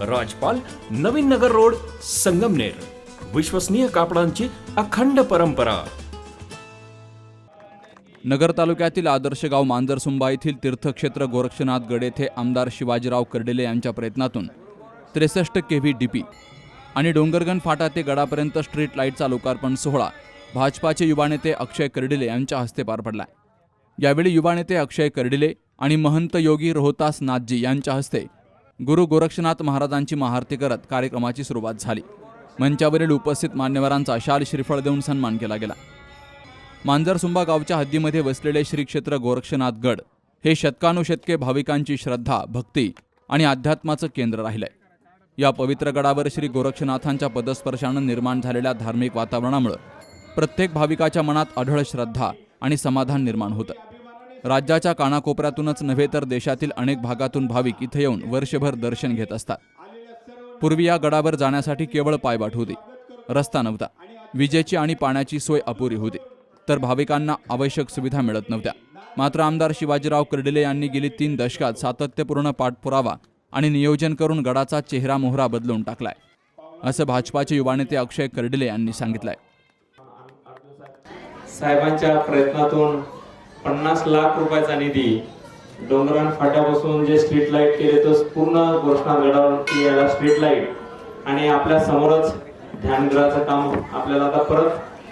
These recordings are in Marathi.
राजपाल नवीन नगर रोड संगमनेर. विश्वसनीय कापडांची अखंड परंपरा. नगर तालुक्यातील आदर्श गाव मांजरसुंबा येथील तीर्थक्षेत्र गोरक्षनाथ गड येथे आमदार शिवाजीराव कर्डिले यांच्या प्रयत्नातून त्रेसष्ट के व्ही डी पी आणि डोंगरगण फाटा ते गडापर्यंत स्ट्रीट लाईटचा लोकार्पण सोहळा भाजपाचे युवा नेते अक्षय कर्डिले यांच्या हस्ते पार पडला. यावेळी युवा नेते अक्षय कर्डिले आणि महंत योगी रोहतास नाथजी यांच्या हस्ते गुरु गोरक्षनाथ महाराजांची महाआरती करत कार्यक्रमाची सुरुवात झाली. मंचावरील उपस्थित मान्यवरांचा शाल श्रीफळ देऊन सन्मान केला गेला. मांजरसुंबा गावच्या हद्दीमध्ये वसलेले श्री क्षेत्र गोरक्षनाथ गड हे शतकानुशतके भाविकांची श्रद्धा भक्ती आणि अध्यात्माचं केंद्र राहिलंय. या पवित्र गडावर श्री गोरक्षनाथांच्या पदस्पर्शानं निर्माण झालेल्या धार्मिक वातावरणामुळं प्रत्येक भाविकाच्या मनात अढळ श्रद्धा आणि समाधान निर्माण होतं. राज्याच्या कानाकोपऱ्यातूनच नव्हे तर देशातील अनेक भागातून भाविक इथे येऊन वर्षभर दर्शन घेत असतात. पूर्वी या गडावर जाण्यासाठी केवळ पायवाट होती. रस्ता नव्हता. विजेची आणि पाण्याची सोय अपुरी होती. तर भाविकांना आवश्यक सुविधा मिळत नव्हत्या. मात्र आमदार शिवाजीराव कर्डिले यांनी गेली तीन दशकात सातत्यपूर्ण पाठपुरावा आणि नियोजन करून गडाचा चेहरा मोहरा बदलून टाकलाय. असं भाजपाचे युवा नेते अक्षय कर्डिले यांनी सांगितलंय. साहेबांच्या प्रयत्नातून पन्नास लाख रुपयाचा निधी डोंगरान फाट्यापासून जे स्ट्रीट लाइट केले तो पूर्ण घोषणा गडावरती याला स्ट्रीट लाइट आणि आपल्या समोरच ध्यानगृहाचं काम आपल्याला आता परत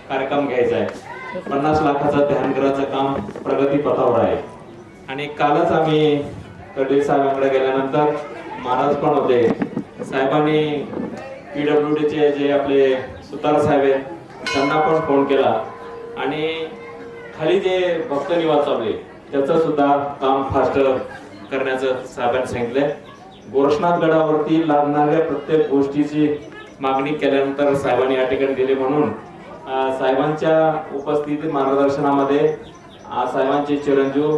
कार्यक्रम घ्यायचा आहे. पन्नास लाखाचं ध्यानगृहाचं काम प्रगतीपथावर आहे. आणि कालच आम्ही कडील साहेबांकडे गेल्यानंतर महाराज पण होते. साहेबांनी पी डब्ल्यू डीचे जे आपले सुतार साहेब आहेत त्यांना पण फोन केला. आणि खाली जे भक्त निवास चालले त्याचं सुद्धा काम फास्ट करण्याचं साहेबांनी सांगितलंय. गोरक्षनाथ गडावरती लागणाऱ्या प्रत्येक गोष्टीची मागणी केल्यानंतर साहेबांनी या ठिकाणी दिली म्हणून साहेबांच्या उपस्थिती मार्गदर्शनामध्ये साहेबांचे चिरंजीव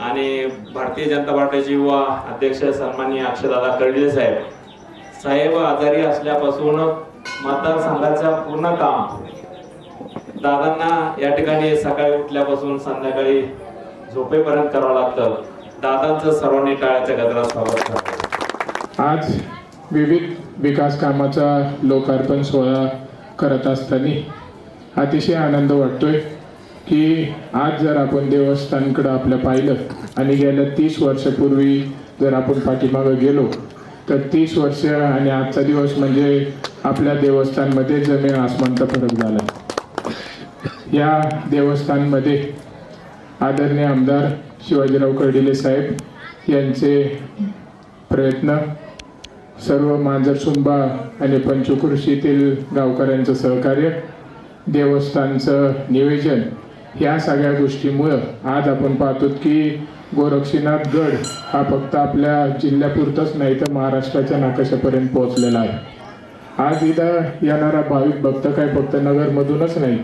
आणि भारतीय जनता पार्टीचे युवा अध्यक्ष सन्माननीय अक्षयदादा कर्डिले साहेब साहेब आजारी असल्यापासून मतदारसंघाचं पूर्ण काम दादांना या ठिकाणी सकाळी उठल्यापासून संध्याकाळी झोपेपर्यंत करावं लागतं. दादांचं सर्वांनी टाळ्याच्या गजरात स्वागत करतो. आज विविध विकास कामाचा लोकार्पण सोहळा करत असताना अतिशय आनंद वाटतोय की आज जर आपण देवस्थानकडं आपलं पाहिलं आणि गेल्या तीस वर्षापूर्वी जर आपण पाठीमागं गेलो तर तीस वर्ष आणि आजचा दिवस म्हणजे आपल्या देवस्थानमध्ये जमीन आसमानचा फरक झाला. या देवस्थानमध्ये आदरणीय आमदार शिवाजीराव कर्डिले साहेब यांचे प्रयत्न सर्व मांजरसुंबा आणि पंचकृषीतील गावकऱ्यांचं सहकार्य देवस्थानचं नियोजन ह्या सगळ्या गोष्टीमुळं आज आपण पाहतो की गोरक्षनाथ गड हा फक्त आपल्या जिल्ह्यापुरताच नाही तर महाराष्ट्राच्या नाकाशापर्यंत पोहोचलेला आहे. आज इथं येणारा भाविक भक्त काय फक्त नगरमधूनच नाही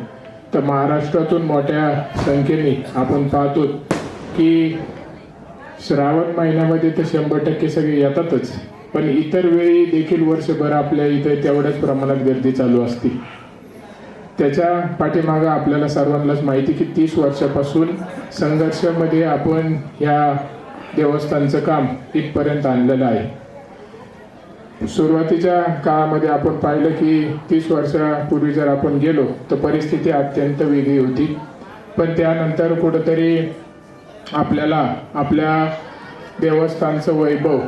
तर महाराष्ट्रातून मोठ्या संख्येने आपण पाहतो की श्रावण महिन्यामध्ये तर शंभर टक्के सगळे येतातच. पण इतर वेळी देखील वर्षभर आपल्या इथे तेवढ्याच प्रमाणात गर्दी चालू असते. त्याच्या पाठीमागं आपल्याला सर्वांनाच माहिती की तीस वर्षापासून संघर्षामध्ये आपण ह्या देवस्थानचं काम इथपर्यंत आणलेलं आहे. सुरुवातीच्या काळामध्ये आपण पाहिलं की तीस वर्षापूर्वी जर आपण गेलो तर परिस्थिती अत्यंत वेगळी होती. पण त्यानंतर कुठंतरी आपल्याला आपल्या देवस्थानचं वैभव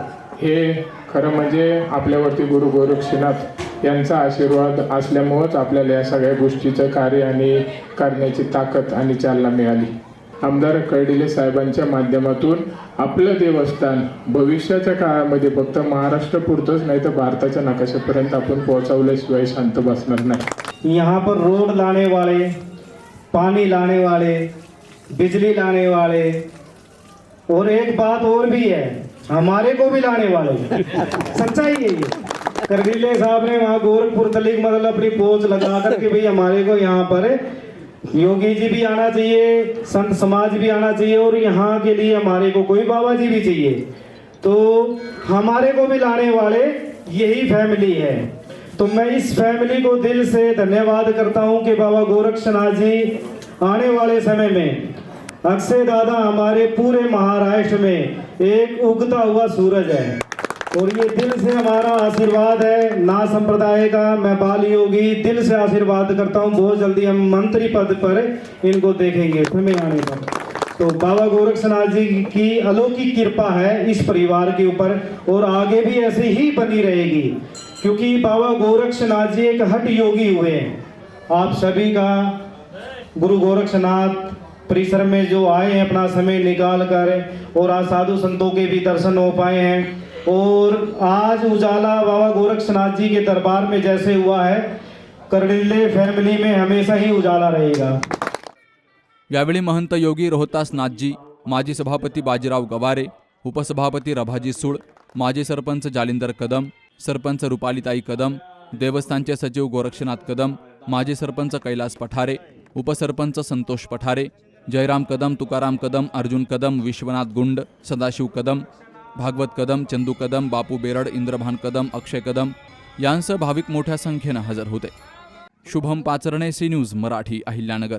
हे खरं म्हणजे आपल्यावरती गुरु गोरक्षनाथ यांचा आशीर्वाद असल्यामुळंच आपल्याला या सगळ्या गोष्टीचं कार्य आणि करण्याची ताकद आणि चालना मिळाली. आमदार कर्डिले साहेबांच्या माध्यमातून आपलं देवस्थान भविष्याच्या काळामध्ये फक्त महाराष्ट्र पुरतंच नाही तर भारताच्या नकाशापर्यंत आपण पोहोचवल्याशिवाय शांत बसणार नाही. यहाँ पर रोड लाने वाले पानी लाने वाले बिजली लाने वाले और एक बात और भी है हमारे को भी लाने वाले। सच्चाई है ये। करगिले साहब ने वहाँ गोरखपुर तलीक मतलब अपनी पोच लगा करके भाई हमारे को यहाँ पर योगी जी भी आना चाहिए, संत समाज भी आना चाहिए और यहाँ के लिए हमारे को कोई बाबा जी भी चाहिए। तो हमारे को भी लाने वाले यही फैमिली है। तो मैं इस फैमिली को दिल से धन्यवाद करता हूँ कि बाबा गोरक्षनाथ जी आने वाले समय में अक्षय दादा हमारे पूरे महाराष्ट्र में एक उगता हुआ सूरज है। और ये दिल से हमारा आशीर्वाद है, ना संप्रदाय का मैं बाल योगी दिल से आशीर्वाद करता हूँ। बहुत जल्दी हम मंत्री पद पर इनको देखेंगे आने पर। तो बाबा गोरक्षनाथ जी की अलौकिक कृपा है इस परिवार के ऊपर, और आगे भी ऐसे ही बनी रहेगी, क्योंकि बाबा गोरक्षनाथ जी एक हट योगी हुए हैं। आप सभी का गुरु गोरक्षनाथ परिसर में जो आए हैं, अपना समय निकाल कर और आज साधु संतों के भी दर्शन हो पाए हैं और आज उजाला बाबा गोरखनाथ जी के दरबार में जैसे हुआ है करडिल्ले फॅमिली में हमेशा ही उजाला रहेगा। यावेळी महंत योगी रोहतास नाथजी माजी सभापती बाजीराव गवारे उपसभापती रभाजी सूळ माजी सरपंच जालिंदर कदम सरपंच रुपालीताई कदम देवस्थानचे सचिव गोरक्षनाथ कदम माजी सरपंच कैलास पठारे उपसरपंच संतोष पठारे जयराम कदम तुकाराम कदम अर्जुन कदम विश्वनाथ गुंड सदाशिव कदम भागवत कदम चंदू कदम बापू बेरड इंद्रभान कदम अक्षय कदम यांसह भाविक मोठ्या संख्येनं हजर होते. Shubham Pacharne C News Marathi Ahilyanagar.